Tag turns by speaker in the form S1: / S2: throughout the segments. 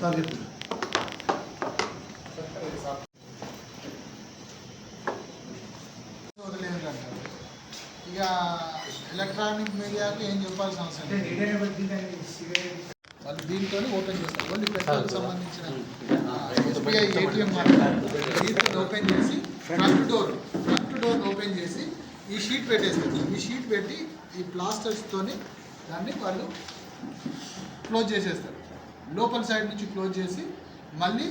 S1: Sir
S2: ఇక electronic మీడియాకి ఏం చెప్పాల్సిన అవసరం వాళ్ళు దీంతో ఓపెన్ చేస్తారు. ఓన్లీ పెట్రోల్ సంబంధించిన ఎస్బీఐ ఏటీఎం దీంతో ఓపెన్ చేసి front door front door open చేసి ఈ షీట్ పెట్టేస్తారు. ఈ షీట్ పెట్టి ఈ ప్లాస్టర్స్తోని దాన్ని వాళ్ళు క్లోజ్ చేసేస్తారు. లోపల సైడ్ నుంచి క్లోజ్ చేసి మళ్ళీ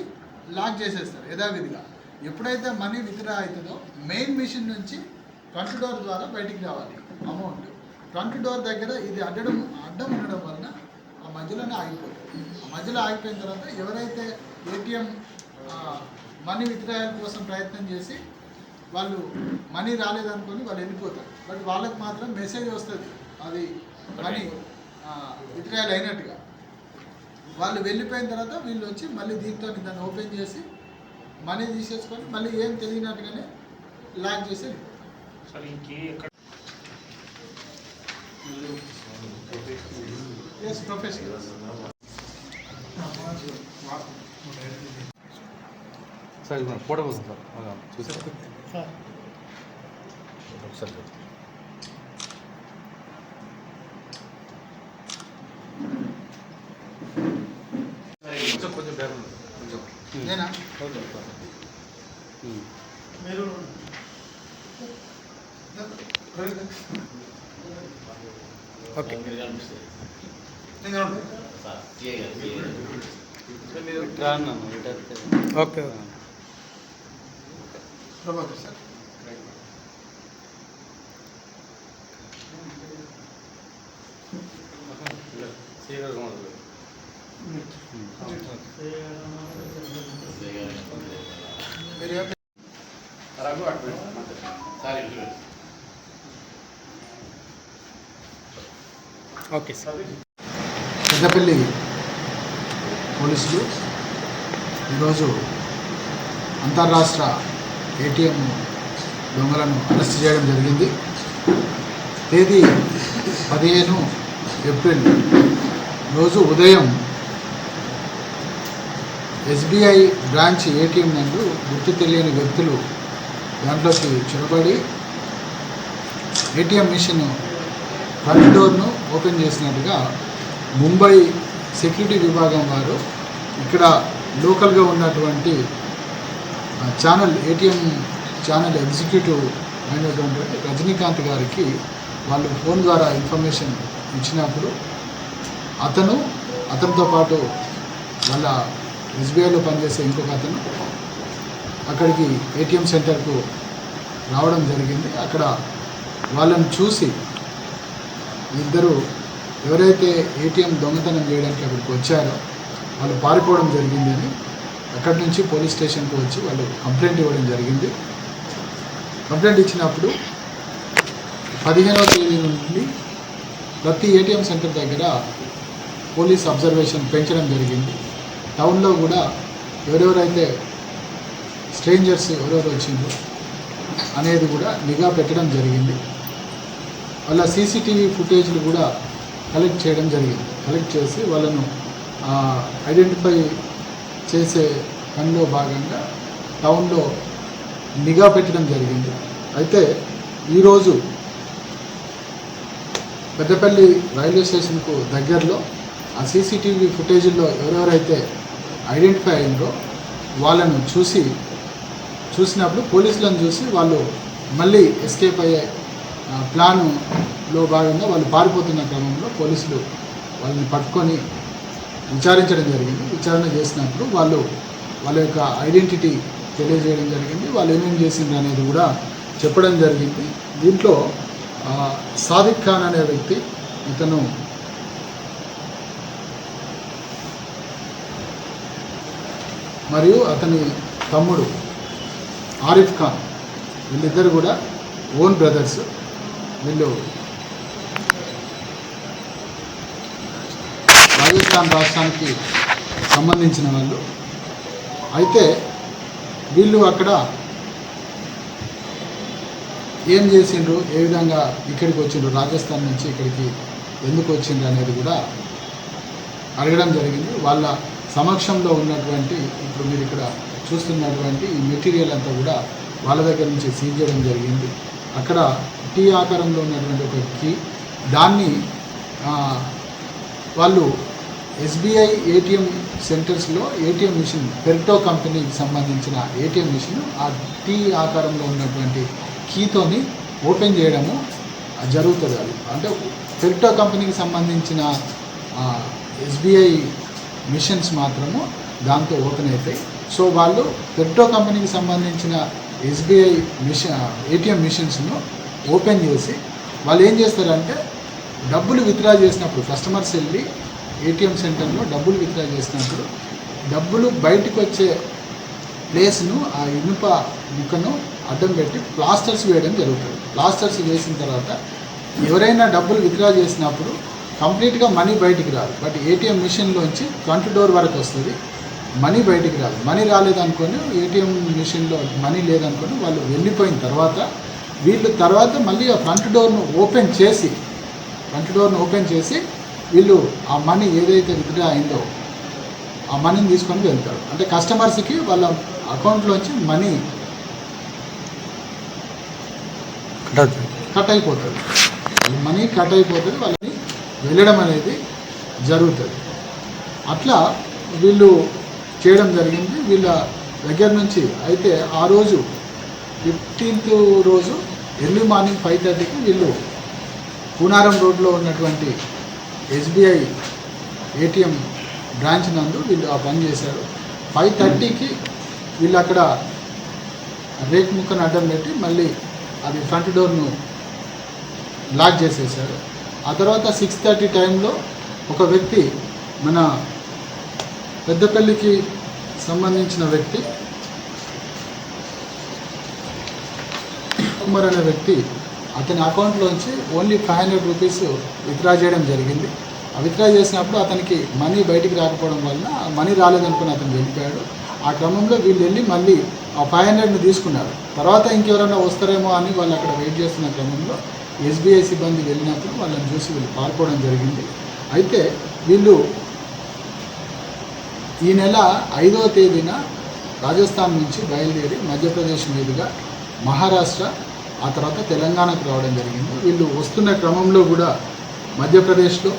S2: లాక్ చేసేస్తారు యథావిధిగా. ఎప్పుడైతే మనీ విత్డ్రా అవుతుందో మెయిన్ మిషన్ నుంచి ఫ్రంట్ డోర్ ద్వారా బయటికి రావాలి అమౌంట్ ఫ్రంట్ డోర్ దగ్గర ఇది అడ్డడం అడ్డం ఉండడం వలన ఆ మధ్యలోనే ఆగిపోతుంది. ఆ మధ్యలో ఆగిపోయిన తర్వాత ఎవరైతే ఏటీఎం మనీ విత్డ్రాయల్ కోసం ప్రయత్నం చేసి వాళ్ళు మనీ రాలేదనుకొని వాళ్ళు వెళ్ళిపోతారు. బట్ వాళ్ళకి మాత్రం మెసేజ్ వస్తుంది. అది మనీ విత్డ్రాయల్ అయినట్టుగా. వాళ్ళు వెళ్ళిపోయిన తర్వాత వీళ్ళు వచ్చి మళ్ళీ దీంతో దాన్ని ఓపెన్ చేసి మనీ తీసేసుకొని మళ్ళీ ఏం తెలియనట్టుగానే లాక్ చేసి ఎస్ ప్రొఫెషనల్
S3: సార్ ఇది ఫోటో కోసం సార్. చూసారా ఉమ్.
S2: మీరు
S3: ఓకే రా అన్నాను, ఇటు వస్తే.
S1: ఓకే
S2: ప్రభాకర్ సార్
S3: సీరియస్గా ఉండదు.
S2: మీరు
S3: సార్ పెట్టు.
S1: ఓకే సార్
S2: పెద్దపల్లి పోలీసులు ఈరోజు అంతర్రాష్ట్ర ఏటీఎం దొంగలను అరెస్ట్ చేయడం జరిగింది. తేదీ పదిహేను ఏప్రిల్ రోజు ఉదయం ఎస్బీఐ బ్రాంచ్ ఏటీఎం నందు గుర్తు తెలియని వ్యక్తులు దాంట్లోకి చొరబడి ఏటీఎం మిషన్ ఫ్రంట్ డోర్ను ఓపెన్ చేసినట్టుగా ముంబై సెక్యూరిటీ విభాగం వారు ఇక్కడ లోకల్గా ఉన్నటువంటి ఛానల్ ఏటీఎం ఛానల్ ఎగ్జిక్యూటివ్ అయినటువంటి రజనీకాంత్ గారికి వాళ్ళు ఫోన్ ద్వారా ఇన్ఫర్మేషన్ ఇచ్చినప్పుడు అతను అతనితో పాటు వాళ్ళ ఎస్బీఐలో పనిచేసే ఇంకొక అతను అక్కడికి ఏటీఎం సెంటర్కు రావడం జరిగింది. అక్కడ వాళ్ళని చూసి ఇద్దరు ఎవరైతే ఏటీఎం దొంగతనం చేయడానికి అక్కడికి వచ్చారో వాళ్ళు పారిపోవడం జరిగిందని అక్కడి నుంచి పోలీస్ స్టేషన్కు వచ్చి వాళ్ళు కంప్లైంట్ ఇవ్వడం జరిగింది. కంప్లైంట్ ఇచ్చినప్పుడు పదిహేనవ తేదీ నుండి ప్రతి ఏటీఎం సెంటర్ దగ్గర పోలీస్ అబ్జర్వేషన్ పెంచడం జరిగింది. టౌన్లో కూడా ఎవరెవరైతే స్ట్రేంజర్స్ ఎవరెవరు వచ్చిందో అనేది కూడా నిఘా పెట్టడం జరిగింది. వాళ్ళ సీసీటీవీ ఫుటేజ్లు కూడా కలెక్ట్ చేయడం జరిగింది. కలెక్ట్ చేసి వాళ్ళను ఐడెంటిఫై చేసే పనిలో భాగంగా టౌన్లో నిఘా పెట్టడం జరిగింది. అయితే ఈరోజు పెద్దపల్లి రైల్వే స్టేషన్కు దగ్గరలో ఆ సీసీటీవీ ఫుటేజ్లో ఎవరెవరైతే ఐడెంటిఫై అయిందో వాళ్ళను చూసి చూసినప్పుడు పోలీసులను చూసి వాళ్ళు మళ్ళీ ఎస్కేప్ అయ్యే ప్లాన్లో భాగంగా వాళ్ళు పారిపోతున్న క్రమంలో పోలీసులు వాళ్ళని పట్టుకొని విచారించడం జరిగింది. విచారణ చేసినప్పుడు వాళ్ళు వాళ్ళ యొక్క ఐడెంటిటీ తెలియజేయడం జరిగింది. వాళ్ళు ఏమేమి చేసింది అనేది కూడా చెప్పడం జరిగింది. దీంట్లో సాదిక్ ఖాన్ అనే వ్యక్తి ఇతను మరియు అతని తమ్ముడు ఆరిఫ్ ఖాన్ వీళ్ళిద్దరు కూడా ఓన్ బ్రదర్స్. వీళ్ళు రాజస్థాన్ రాష్ట్రానికి సంబంధించిన వాళ్ళు. అయితే వీళ్ళు అక్కడ ఏం చేసిండ్రు? ఏ విధంగా ఇక్కడికి వచ్చిండ్రు? రాజస్థాన్ నుంచి ఇక్కడికి ఎందుకు వచ్చిండ్రు అనేది కూడా అడగడం జరిగింది. వాళ్ళ సమక్షంలో ఉన్నటువంటి ఇప్పుడు మీరు ఇక్కడ చూస్తున్నటువంటి ఈ మెటీరియల్ అంతా కూడా వాళ్ళ దగ్గర నుంచి సీజ్ చేయడం జరిగింది. అక్కడ టీ ఆకారంలో ఉన్నటువంటి ఒక కీ దాన్ని వాళ్ళు ఎస్బీఐ ఏటీఎం సెంటర్స్లో ఏటీఎం మిషన్ పెర్టో కంపెనీకి సంబంధించిన ఏటీఎం మిషన్ ఆ టీ ఆకారంలో ఉన్నటువంటి కీతోని ఓపెన్ చేయడము జరుగుతుంది అది. అంటే పెర్టో కంపెనీకి సంబంధించిన ఎస్బీఐ మిషన్స్ మాత్రము దాంతో ఓపెన్ అవుతాయి. సో వాళ్ళు పెట్రో కంపెనీకి సంబంధించిన ఎస్బీఐ మిషన్ ఏటీఎం మిషన్స్ను ఓపెన్ చేసి వాళ్ళు ఏం చేస్తారంటే డబ్బులు విత్డ్రా చేసినప్పుడు కస్టమర్స్ వెళ్ళి ఏటీఎం సెంటర్లో డబ్బులు విత్డ్రా చేసినప్పుడు డబ్బులు బయటకు వచ్చే ప్లేస్ను ఆ ఇనుప ముక్కను అడ్డం పెట్టి ప్లాస్టర్స్ వేయడం జరుగుతుంది. ప్లాస్టర్స్ వేసిన తర్వాత ఎవరైనా డబ్బులు విత్డ్రా చేసినప్పుడు కంప్లీట్గా మనీ బయటికి రాదు. బట్ ఏటీఎం మిషన్లోంచి ఫ్రంట్ డోర్ వరకు వస్తుంది. మనీ బయటికి రాదు. మనీ రాలేదనుకొని ఏటీఎం మిషన్లో మనీ లేదనుకొని వాళ్ళు వెళ్ళిపోయిన తర్వాత వీళ్ళు తర్వాత మళ్ళీ ఆ ఫ్రంట్ డోర్ను ఓపెన్ చేసి ఫ్రంట్ డోర్ను ఓపెన్ చేసి వీళ్ళు ఆ మనీ ఏదైతే విత్డ్రా అయిందో ఆ మనీని తీసుకొని వెళ్తారు. అంటే కస్టమర్స్కి వాళ్ళ అకౌంట్లోంచి మనీ కట్ అయిపోతుంది. మనీ కట్ అయిపోతుంది వాళ్ళని వెళ్ళడం అనేది జరుగుతుంది. అట్లా వీళ్ళు చేయడం జరిగింది. వీళ్ళ దగ్గర నుంచి అయితే ఆ రోజు ఫిఫ్టీన్త్ రోజు ఎర్లీ మార్నింగ్ ఫైవ్ థర్టీకి వీళ్ళు కూనారం రోడ్లో ఉన్నటువంటి ఎస్బీఐ ఏటీఎం బ్రాంచ్ నందు వీళ్ళు ఆ పని చేశారు. ఫైవ్ థర్టీకి వీళ్ళు అక్కడ రేక్ ముక్కను అడ్డం పెట్టి మళ్ళీ అది ఫ్రంట్ డోర్ను లాక్ చేసేసారు ఆ తర్వాత సిక్స్ థర్టీ టైంలో ఒక వ్యక్తి మన పెద్దపల్లికి సంబంధించిన వ్యక్తి కుమార్ అనే వ్యక్తి అతని అకౌంట్లోంచి only five hundred rupees withdraw చేయడం జరిగింది. ఆ విత్డ్రా చేసినప్పుడు అతనికి మనీ బయటికి రాకపోవడం వలన మనీ రాలేదనుకుని అతను వెళ్ళిపోయాడు. ఆ క్రమంలో వీళ్ళు వెళ్ళి మళ్ళీ ఆ ఫైవ్ హండ్రెడ్ని తీసుకున్నారు. తర్వాత ఇంకెవరైనా వస్తారేమో అని వాళ్ళు అక్కడ వెయిట్ చేస్తున్న క్రమంలో ఎస్బీఐ సిబ్బంది వెళ్ళినప్పుడు వాళ్ళని చూసి వీళ్ళు పారిపోవడం జరిగింది. అయితే వీళ్ళు ఈ నెల ఐదవ తేదీన రాజస్థాన్ నుంచి బయలుదేరి మధ్యప్రదేశ్ మీదుగా మహారాష్ట్ర ఆ తర్వాత తెలంగాణకు రావడం జరిగింది. వీళ్ళు వస్తున్న క్రమంలో కూడా మధ్యప్రదేశ్లో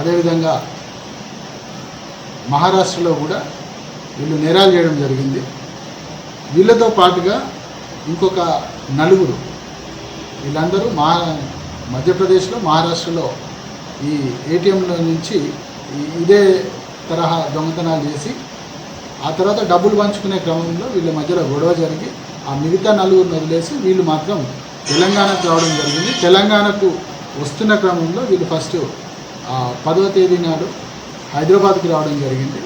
S2: అదేవిధంగా మహారాష్ట్రలో కూడా వీళ్ళు నేరాలు చేయడం జరిగింది. వీళ్ళతో పాటుగా ఇంకొక నలుగురు వీళ్ళందరూ మహా మధ్యప్రదేశ్లో మహారాష్ట్రలో ఈ ఏటీఎంలో నుంచి ఇదే తరహా దొంగతనాలు చేసి ఆ తర్వాత డబ్బులు పంచుకునే క్రమంలో వీళ్ళ మధ్యలో గొడవ జరిగి ఆ మిగతా నలుగురిని వదిలేసి వీళ్ళు మాత్రం తెలంగాణకు రావడం జరిగింది. తెలంగాణకు వస్తున్న క్రమంలో వీళ్ళు ఫస్ట్ పదవ తేదీ నాడు హైదరాబాద్కి రావడం జరిగింది.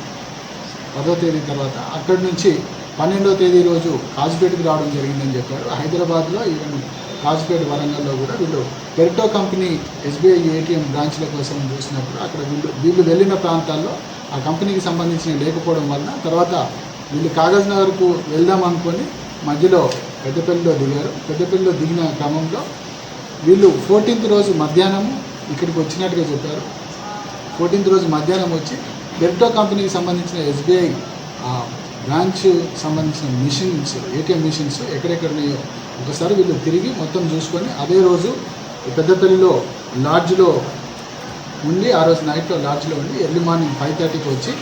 S2: పదో తేదీ తర్వాత అక్కడి నుంచి పన్నెండవ తేదీ రోజు కాజ్పేటకి రావడం జరిగిందని చెప్పారు. హైదరాబాద్లో ఈవెన్ కాజ్పేట వరంగల్లో కూడా వీళ్ళు పెర్టో కంపెనీ ఎస్బీఐ ఏటీఎం బ్రాంచ్ల కోసం చూసినప్పుడు అక్కడ వీళ్ళు వీళ్ళు వెళ్ళిన ప్రాంతాల్లో ఆ కంపెనీకి సంబంధించిన లేకపోవడం వలన తర్వాత వీళ్ళు కాగజ్ నగర్కు వెళ్దాం అనుకొని మధ్యలో పెద్దపల్లిలో దిగారు. పెద్దపల్లిలో దిగిన క్రమంలో వీళ్ళు ఫోర్టీన్త్ రోజు మధ్యాహ్నం ఇక్కడికి వచ్చినట్టుగా చెప్పారు. ఫోర్టీన్త్ రోజు మధ్యాహ్నం వచ్చి బెర్టో కంపెనీకి సంబంధించిన ఎస్బీఐ బ్రాంచ్ సంబంధించిన మిషన్స్ ఏటీఎం మిషన్స్ ఎక్కడెక్కడ ఉన్నాయో ఒకసారి వీళ్ళు తిరిగి మొత్తం చూసుకొని అదే రోజు పెద్దపల్లిలో లాడ్జ్లో ఉండి ఆ రోజు నైట్లో లాడ్జ్లో ఉండి ఎర్లీ మార్నింగ్ ఫైవ్ థర్టీకి వచ్చి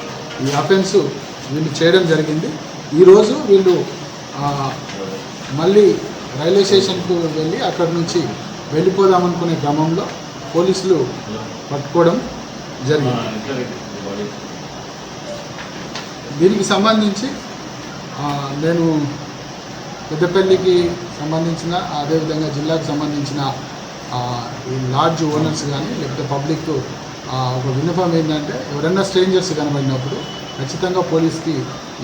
S2: ఈ అఫెన్స్ వీళ్ళు చేయడం జరిగింది. ఈరోజు వీళ్ళు మళ్ళీ రైల్వే స్టేషన్కు వెళ్ళి అక్కడి నుంచి వెళ్ళిపోదామనుకునే క్రమంలో పోలీసులు పట్టుకోవడం జరిగింది. దీనికి సంబంధించి నేను పెద్దపల్లికి సంబంధించిన అదేవిధంగా జిల్లాకు సంబంధించిన లాడ్జ్ ఓనర్స్ కానీ లేకపోతే పబ్లిక్ ఒక విన్నపం ఏంటంటే ఎవరైనా స్ట్రేంజర్స్ కనబడినప్పుడు ఖచ్చితంగా పోలీస్కి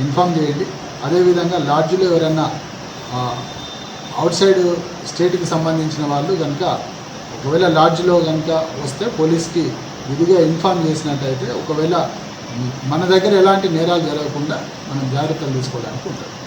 S2: ఇన్ఫామ్ చేయండి. అదేవిధంగా లాడ్జ్లో ఎవరైనా అవుట్ సైడ్ స్టేట్కి సంబంధించిన వాళ్ళు కనుక ఒకవేళ లాడ్జ్లో కనుక వస్తే పోలీస్కి విధిగా ఇన్ఫామ్ చేసినట్టయితే ఒకవేళ మన దగ్గర ఎలాంటి నేరాలు జరగకుండా మనం జాగ్రత్తలు తీసుకోవడానికి ఉంటుంది